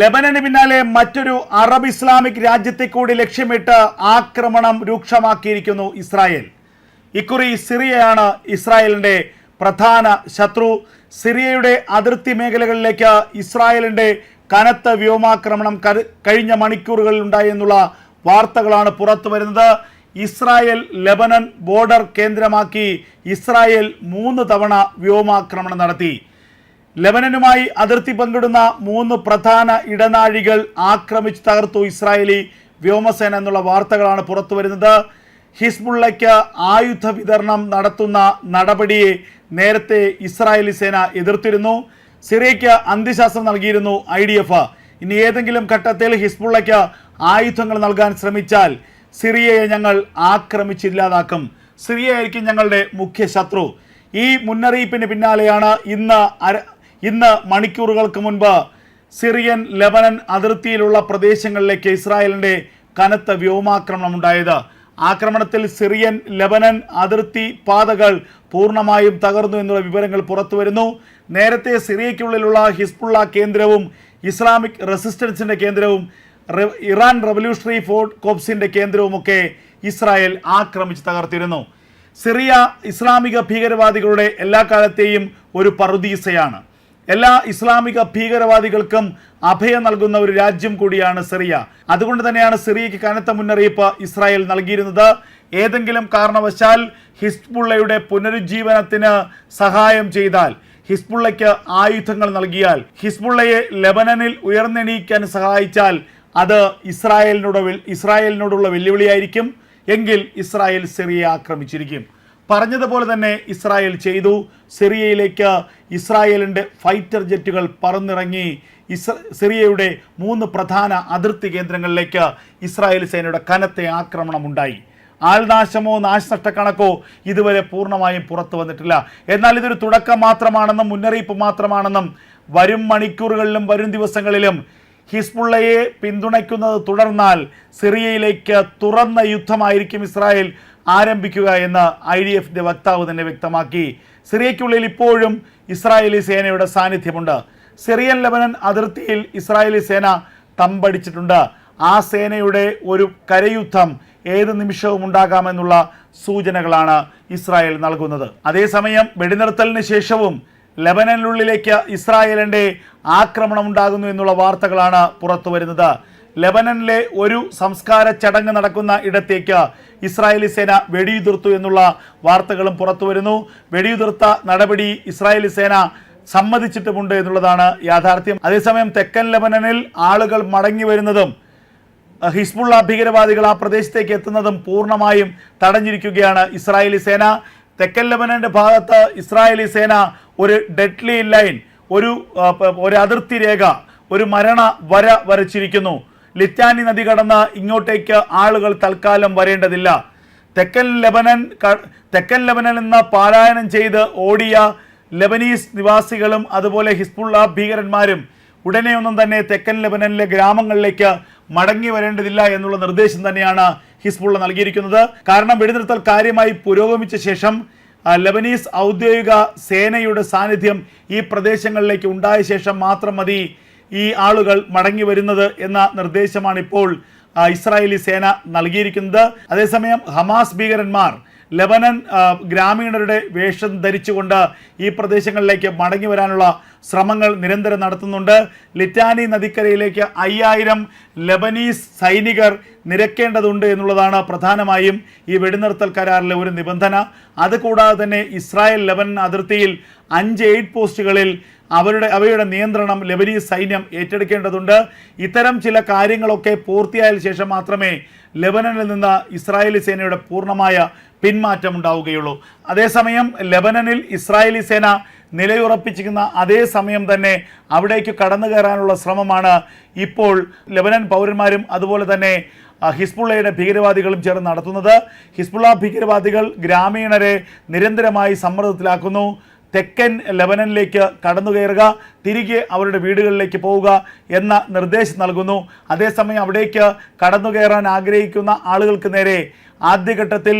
ലെബനന് പിന്നാലെ മറ്റൊരു Arab Islamic രാജ്യത്തെ കൂടി ലക്ഷ്യമിട്ട് ആക്രമണം രൂക്ഷമാക്കിയിരിക്കുന്നു ഇസ്രായേൽ. ഇക്കുറി സിറിയയാണ് ഇസ്രായേലിന്റെ പ്രധാന ശത്രു. സിറിയയുടെ അതിർത്തി മേഖലകളിലേക്ക് ഇസ്രായേലിന്റെ കനത്ത വ്യോമാക്രമണം കഴിഞ്ഞ മണിക്കൂറുകളിൽ ഉണ്ടായെന്നുള്ള വാർത്തകളാണ് പുറത്തു വരുന്നത്. ഇസ്രായേൽ ലെബനൻ ബോർഡർ കേന്ദ്രമാക്കി ഇസ്രായേൽ മൂന്ന് തവണ വ്യോമാക്രമണം നടത്തി. ലെബനനുമായി അതിർത്തി പങ്കിടുന്ന മൂന്ന് പ്രധാന ഇടനാഴികൾ ആക്രമിച്ച് തകർത്തു ഇസ്രായേലി വ്യോമസേന എന്നുള്ള വാർത്തകളാണ് പുറത്തു വരുന്നത്. ഹിസ്ബുള്ളയ്ക്ക് ആയുധ വിതരണം നടത്തുന്ന നടപടിയെ നേരത്തെ ഇസ്രായേലി സേന എതിർത്തിരുന്നു. സിറിയയ്ക്ക് അന്ത്യശാസ്ത്രം നൽകിയിരുന്നു ഐ ഡി എഫ്. ഇനി ഏതെങ്കിലും ഘട്ടത്തിൽ ഹിസ്ബുള്ളയ്ക്ക് ആയുധങ്ങൾ നൽകാൻ ശ്രമിച്ചാൽ സിറിയയെ ഞങ്ങൾ ആക്രമിച്ചില്ലാതാക്കും. സിറിയയായിരിക്കും ഞങ്ങളുടെ മുഖ്യ ശത്രു. ഈ മുന്നറിയിപ്പിന് പിന്നാലെയാണ് ഇന്ന് ഇന്ന് മണിക്കൂറുകൾക്ക് മുൻപ് സിറിയൻ ലെബനൻ അതിർത്തിയിലുള്ള പ്രദേശങ്ങളിലേക്ക് ഇസ്രായേലിന്റെ കനത്ത വ്യോമാക്രമണം ഉണ്ടായത്. ആക്രമണത്തിൽ സിറിയൻ ലെബനൻ അതിർത്തി പാതകൾ പൂർണമായും തകർന്നു എന്നുള്ള വിവരങ്ങൾ പുറത്തു വരുന്നു. നേരത്തെ സിറിയയ്ക്കുള്ളിലുള്ള ഹിസ്ബുള്ള കേന്ദ്രവും ഇസ്ലാമിക് റെസിസ്റ്റൻസിന്റെ കേന്ദ്രവും ഇറാൻ റവല്യൂഷണറി ഫോർട്ട് കോപ്സിന്റെ കേന്ദ്രവുമൊക്കെ ഇസ്രായേൽ ആക്രമിച്ച് തകർത്തിരുന്നു. സിറിയ ഇസ്ലാമിക ഭീകരവാദികളുടെ എല്ലാ കാലത്തെയും ഒരു പറുദീസയാണ്. എല്ലാ ഇസ്ലാമിക ഭീകരവാദികൾക്കും അഭയം നൽകുന്ന ഒരു രാജ്യം കൂടിയാണ് സിറിയ. അതുകൊണ്ട് തന്നെയാണ് സിറിയയ്ക്ക് കനത്ത മുന്നറിയിപ്പ് ഇസ്രായേൽ നൽകിയിരുന്നത്. ഏതെങ്കിലും കാരണവശാൽ ഹിസ്ബുള്ളയുടെ പുനരുജ്ജീവനത്തിന് സഹായം ചെയ്താൽ ഹിസ്ബുള്ളയ്ക്ക് ആയുധങ്ങൾ നൽകിയാൽ ഹിസ്ബുള്ളയെ ലെബനനിൽ ഉയർന്നെണീക്കാൻ സഹായിച്ചാൽ അത് ഇസ്രായേലിനോട് ഇസ്രായേലിനോടുള്ള വെല്ലുവിളിയായിരിക്കും. എങ്കിൽ ഇസ്രായേൽ സിറിയ ആക്രമിച്ചിരിക്കും. പറഞ്ഞതുപോലെ തന്നെ ഇസ്രായേൽ ചെയ്തു. സിറിയയിലേക്ക് ഇസ്രായേലിന്റെ ഫൈറ്റർ ജെറ്റുകൾ പറന്നിറങ്ങി. ഇസ് സിറിയയുടെ മൂന്ന് പ്രധാന അതിർത്തി കേന്ദ്രങ്ങളിലേക്ക് ഇസ്രായേൽ സേനയുടെ കനത്ത ആക്രമണം ഉണ്ടായി ആൾനാശമോ നാശനഷ്ടക്കണക്കോ ഇതുവരെ പൂർണമായും പുറത്തു വന്നിട്ടില്ല. എന്നാൽ ഇതൊരു തുടക്കം മാത്രമാണെന്നും മുന്നറിയിപ്പ് മാത്രമാണെന്നും വരും മണിക്കൂറുകളിലും വരും ദിവസങ്ങളിലും ഹിസ്ബുള്ളയെ പിന്തുണയ്ക്കുന്നത് തുടർന്നാൽ സിറിയയിലേക്ക് തുറന്ന യുദ്ധമായിരിക്കും ഇസ്രായേൽ ആരംഭിക്കുക എന്ന് ഐ ഡി എഫിന്റെ വക്താവ് തന്നെ വ്യക്തമാക്കി. സിറിയയ്ക്കുള്ളിൽ ഇപ്പോഴും ഇസ്രായേലി സേനയുടെ സാന്നിധ്യമുണ്ട്. സിറിയൻ ലെബനൻ അതിർത്തിയിൽ ഇസ്രായേലി സേന തമ്പടിച്ചിട്ടുണ്ട്. ആ സേനയുടെ ഒരു കരയുദ്ധം ഏത് നിമിഷവും ഉണ്ടാകാമെന്നുള്ള സൂചനകളാണ് ഇസ്രായേൽ നൽകുന്നത്. അതേസമയം വെടിനിർത്തലിന് ശേഷവും ലബനനുള്ളിലേക്ക് ഇസ്രായേലിന്റെ ആക്രമണം ഉണ്ടാകുന്നു എന്നുള്ള വാർത്തകളാണ് പുറത്തു വരുന്നത് ലെബനനിലെ ഒരു സംസ്കാര ചടങ്ങ് നടക്കുന്ന ഇടത്തേക്ക് ഇസ്രായേലി സേന വെടിയുതിർത്തു എന്നുള്ള വാർത്തകളും പുറത്തു വരുന്നു. വെടിയുതിർത്ത നടപടി ഇസ്രായേലി സേന സമ്മതിച്ചിട്ടുമുണ്ട് എന്നുള്ളതാണ് യാഥാർത്ഥ്യം. അതേസമയം തെക്കൻ ലെബനനിൽ ആളുകൾ മടങ്ങി വരുന്നതും ഹിസ്ബുള്ള ഭീകരവാദികൾ ആ പ്രദേശത്തേക്ക് എത്തുന്നതും പൂർണമായും തടഞ്ഞിരിക്കുകയാണ് ഇസ്രായേലി സേന. തെക്കൻ ലെബനന്റെ ഭാഗത്ത് ഇസ്രായേലി സേന ഒരു ഡെഡ്ലി ലൈൻ ഒരു ഒരു അതിർത്തി രേഖ ഒരു മരണ വര വരച്ചിരിക്കുന്നു. ലിറ്റാനി നദി കടന്ന് ഇങ്ങോട്ടേക്ക് ആളുകൾ തൽക്കാലം വരേണ്ടതില്ല. തെക്കൻ ലെബനൻ തെക്കൻ ലെബനൻ എന്ന പാലായനം ചെയ്ത് ഓടിയ ലെബനീസ് നിവാസികളും അതുപോലെ ഹിസ്ബുള്ള ഭീകരന്മാരും ഉടനെയൊന്നും തന്നെ തെക്കൻ ലെബനനിലെ ഗ്രാമങ്ങളിലേക്ക് മടങ്ങി വരേണ്ടതില്ല എന്നുള്ള നിർദ്ദേശം തന്നെയാണ് ഹിസ്ബുള്ള നൽകിയിരിക്കുന്നത്. കാരണം വെടിനിർത്തൽ കാര്യമായി പുരോഗമിച്ച ശേഷം ലെബനീസ് ഔദ്യോഗിക സേനയുടെ സാന്നിധ്യം ഈ പ്രദേശങ്ങളിലേക്ക് ഉണ്ടായ ശേഷം മാത്രം മതി ഈ ആളുകൾ മടങ്ങി വരുന്നത് എന്ന നിർദ്ദേശമാണ് ഇപ്പോൾ ഇസ്രായേലി സേന നൽകിയിരിക്കുന്നത്. അതേസമയം ഹമാസ് ഭീകരന്മാർ ലെബനൻ ഗ്രാമീണരുടെ വേഷം ധരിച്ചുകൊണ്ട് ഈ പ്രദേശങ്ങളിലേക്ക് മടങ്ങി വരാനുള്ള ശ്രമങ്ങൾ നിരന്തരം നടത്തുന്നുണ്ട്. ലിറ്റാനി നദിക്കരയിലേക്ക് അയ്യായിരം ലെബനീസ് സൈനികർ നിരക്കേണ്ടതുണ്ട് എന്നുള്ളതാണ് പ്രധാനമായും ഈ വെടിനിർത്തൽ കരാറിലെ ഒരു നിബന്ധന. അതുകൂടാതെ തന്നെ ഇസ്രായേൽ ലെബനൻ അതിർത്തിയിൽ അഞ്ച് എയ്ഡ് പോസ്റ്റുകളിൽ അവരുടെ അവയുടെ നിയന്ത്രണം ലെബനീസ് സൈന്യം ഏറ്റെടുക്കേണ്ടതുണ്ട്. ഇത്തരം ചില കാര്യങ്ങളൊക്കെ പൂർത്തിയായ ശേഷം മാത്രമേ ലെബനനിൽ നിന്ന് ഇസ്രായേലി സേനയുടെ പൂർണമായ പിന്മാറ്റം ഉണ്ടാവുകയുള്ളൂ അതേസമയം ലെബനനിൽ ഇസ്രായേലി സേന നിലയുറപ്പിച്ചിരിക്കുന്ന അതേ സമയം തന്നെ അവിടേക്ക് കടന്നു കയറാനുള്ള ശ്രമമാണ് ഇപ്പോൾ ലെബനൻ പൗരന്മാരും അതുപോലെ തന്നെ ഹിസ്ബുള്ളയുടെ ഭീകരവാദികളും ചേർന്ന് നടത്തുന്നത്. ഹിസ്ബുള്ള ഭീകരവാദികൾ ഗ്രാമീണരെ നിരന്തരമായി സമ്മർദ്ദത്തിലാക്കുന്നു. തെക്കൻ ലെബനനിലേക്ക് കടന്നു കയറുക തിരികെ അവരുടെ വീടുകളിലേക്ക് പോവുക എന്ന നിർദ്ദേശം നൽകുന്നു. അതേസമയം അവിടേക്ക് കടന്നു കയറാൻ ആഗ്രഹിക്കുന്ന ആളുകൾക്ക് നേരെ ആദ്യഘട്ടത്തിൽ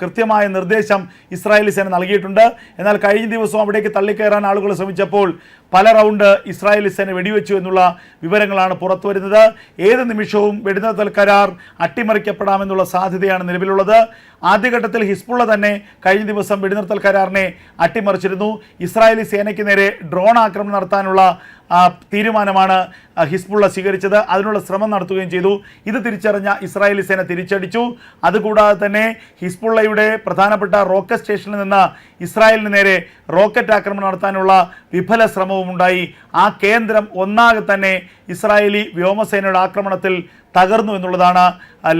കൃത്യമായ നിർദ്ദേശം ഇസ്രായേലി സേന നൽകിയിട്ടുണ്ട്. എന്നാൽ കഴിഞ്ഞ ദിവസം അവിടേക്ക് തള്ളിക്കയറാൻ ആളുകൾ ശ്രമിച്ചപ്പോൾ പല റൗണ്ട് ഇസ്രായേലി സേന വെടിവെച്ചു എന്നുള്ള വിവരങ്ങളാണ് പുറത്തു വരുന്നത്. ഏത് നിമിഷവും വെടിനിർത്തൽ കരാർ അട്ടിമറിക്കപ്പെടാമെന്നുള്ള സാധ്യതയാണ് നിലവിലുള്ളത്. ആദ്യഘട്ടത്തിൽ ഹിസ്ബുള്ള തന്നെ കഴിഞ്ഞ ദിവസം വെടിനിർത്തൽ കരാറിനെ അട്ടിമറിച്ചിരുന്നു. ഇസ്രായേലി സേനയ്ക്ക് നേരെ ഡ്രോൺ ആക്രമണം നടത്താനുള്ള തീരുമാനമാണ് ഹിസ്ബുള്ള സ്വീകരിച്ചത്. അതിനുള്ള ശ്രമം നടത്തുകയും ചെയ്തു. ഇത് തിരിച്ചറിഞ്ഞ ഇസ്രായേലി സേന തിരിച്ചടിച്ചു. അതുകൂടാതെ തന്നെ ഹിസ്ബുള്ളയുടെ പ്രധാനപ്പെട്ട റോക്കറ്റ് സ്റ്റേഷനിൽ നിന്ന് ഇസ്രായേലിന് നേരെ റോക്കറ്റ് ആക്രമണം നടത്താനുള്ള വിഫല ശ്രമവും ഉണ്ടായി. ആ കേന്ദ്രം ഒന്നാകെ തന്നെ ഇസ്രായേലി വ്യോമസേനയുടെ ആക്രമണത്തിൽ തകർന്നു എന്നുള്ളതാണ്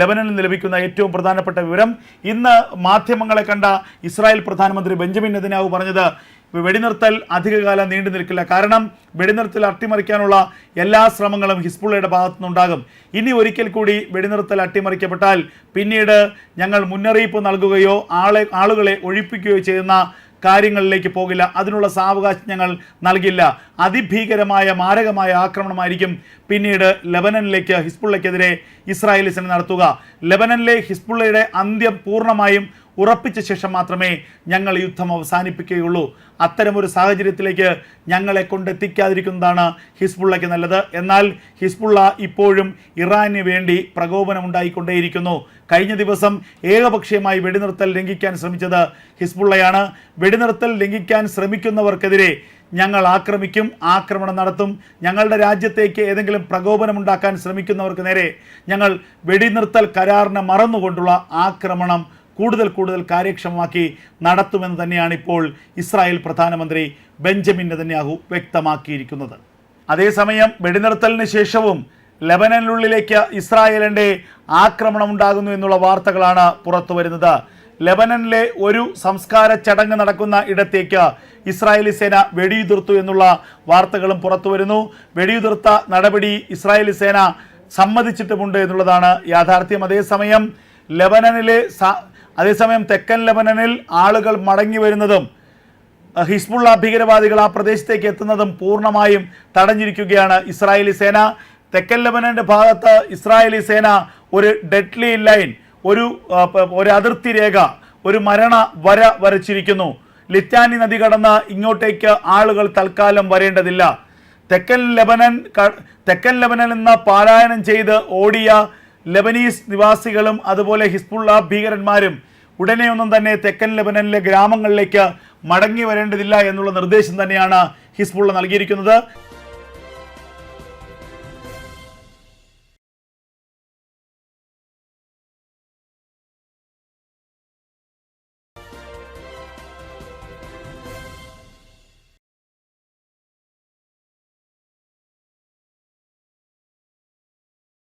ലെബനനിൽ ലബനനിൽ നിന്ന് ലഭിക്കുന്ന ഏറ്റവും പ്രധാനപ്പെട്ട വിവരം. ഇന്ന് മാധ്യമങ്ങളെ കണ്ട ഇസ്രായേൽ പ്രധാനമന്ത്രി ബെഞ്ചമിൻ നെതന്യാഹു പറഞ്ഞത് വെടിനിർത്തൽ അധികകാലം നീണ്ടു നിൽക്കില്ല. കാരണം വെടിനിർത്തൽ അട്ടിമറിക്കാനുള്ള എല്ലാ ശ്രമങ്ങളും ഹിസ്ബുള്ളയുടെ ഭാഗത്തുനിന്നുണ്ടാകും. ഇനി ഒരിക്കൽ കൂടി വെടിനിർത്തൽ അട്ടിമറിക്കപ്പെട്ടാൽ പിന്നീട് ഞങ്ങൾ മുന്നറിയിപ്പ് നൽകുകയോ ആളെ ആളുകളെ ഒഴിപ്പിക്കുകയോ ചെയ്യുന്ന കാര്യങ്ങളിലേക്ക് പോകില്ല. അതിനുള്ള സാവകാശം ഞങ്ങൾ നൽകില്ല. അതിഭീകരമായ മാരകമായ ആക്രമണമായിരിക്കും പിന്നീട് ലബനനിലേക്ക് ഹിസ്ബുള്ളയ്ക്കെതിരെ ഇസ്രായേലി സേന നടത്തുക. ലബനനിലെ ഹിസ്ബുള്ളയുടെ അന്ത്യം പൂർണമായും ഉറപ്പിച്ച ശേഷം മാത്രമേ ഞങ്ങൾ യുദ്ധം അവസാനിപ്പിക്കുകയുള്ളൂ. അത്തരമൊരു സാഹചര്യത്തിലേക്ക് ഞങ്ങളെ കൊണ്ടെത്തിക്കാതിരിക്കുന്നതാണ് ഹിസ്ബുള്ളയ്ക്ക് നല്ലത്. എന്നാൽ ഹിസ്ബുള്ള ഇപ്പോഴും ഇറാന് വേണ്ടി പ്രകോപനമുണ്ടായിക്കൊണ്ടേയിരിക്കുന്നു കഴിഞ്ഞ ദിവസം ഏകപക്ഷീയമായി വെടിനിർത്തൽ ലംഘിക്കാൻ ശ്രമിച്ചത് ഹിസ്ബുള്ളയാണ്. വെടിനിർത്തൽ ലംഘിക്കാൻ ശ്രമിക്കുന്നവർക്കെതിരെ ഞങ്ങൾ ആക്രമിക്കും ആക്രമണം നടത്തും. ഞങ്ങളുടെ രാജ്യത്തേക്ക് ഏതെങ്കിലും പ്രകോപനമുണ്ടാക്കാൻ ശ്രമിക്കുന്നവർക്ക് നേരെ ഞങ്ങൾ വെടിനിർത്തൽ കരാറിനെ മറന്നുകൊണ്ടുള്ള ആക്രമണം കൂടുതൽ കൂടുതൽ കാര്യക്ഷമമാക്കി നടത്തുമെന്ന് തന്നെയാണ് ഇപ്പോൾ ഇസ്രായേൽ പ്രധാനമന്ത്രി ബെഞ്ചമിൻ നെതന്യാഹു വ്യക്തമാക്കിയിരിക്കുന്നത്. അതേസമയം വെടിനിർത്തലിന് ശേഷവും ലെബനനുള്ളിലേക്ക് ഇസ്രായേലിന്റെ ആക്രമണം ഉണ്ടാകുന്നു എന്നുള്ള വാർത്തകളാണ് പുറത്തു വരുന്നത്. ലെബനനിലെ ഒരു സംസ്കാര ചടങ്ങ് നടക്കുന്ന ഇടത്തേക്ക് ഇസ്രായേലി സേന വെടിയുതിർത്തു എന്നുള്ള വാർത്തകളും പുറത്തു വരുന്നു. വെടിയുതിർത്ത നടപടി ഇസ്രായേലി സേന സമ്മതിച്ചിട്ടുമുണ്ട് എന്നുള്ളതാണ് യാഥാർത്ഥ്യം. അതേസമയം ലെബനനിലെ അതേസമയം തെക്കൻ ലബനനിൽ ആളുകൾ മടങ്ങി വരുന്നതും ഹിസ്ബുള്ള ഭീകരവാദികൾ ആ പ്രദേശത്തേക്ക് എത്തുന്നതും പൂർണമായും തടഞ്ഞിരിക്കുകയാണ് ഇസ്രായേലി സേന. തെക്കൻ ലെബനന്റെ ഭാഗത്ത് ഇസ്രായേലി സേന ഒരു ഡെഡ്ലി ലൈൻ ഒരു ഒരു അതിർത്തി രേഖ ഒരു മരണ വര വരച്ചിരിക്കുന്നു. ലിറ്റാനി നദി കടന്ന് ഇങ്ങോട്ടേക്ക് ആളുകൾ തൽക്കാലം വരേണ്ടതില്ല. തെക്കൻ ലബനൻ തെക്കൻ ലബനൻ എന്ന പാലായനം ചെയ്ത് ഓടിയ ലബനീസ് നിവാസികളും അതുപോലെ ഹിസ്ബുള്ള ഭീകരന്മാരും ഉടനെ ഒന്നും തന്നെ തെക്കൻ ലെബനനിലെ ഗ്രാമങ്ങളിലേക്ക് മടങ്ങി വരേണ്ടതില്ല എന്നുള്ള നിർദ്ദേശം തന്നെയാണ് ഹിസ്ബുള്ള നൽകിയിരിക്കുന്നത്.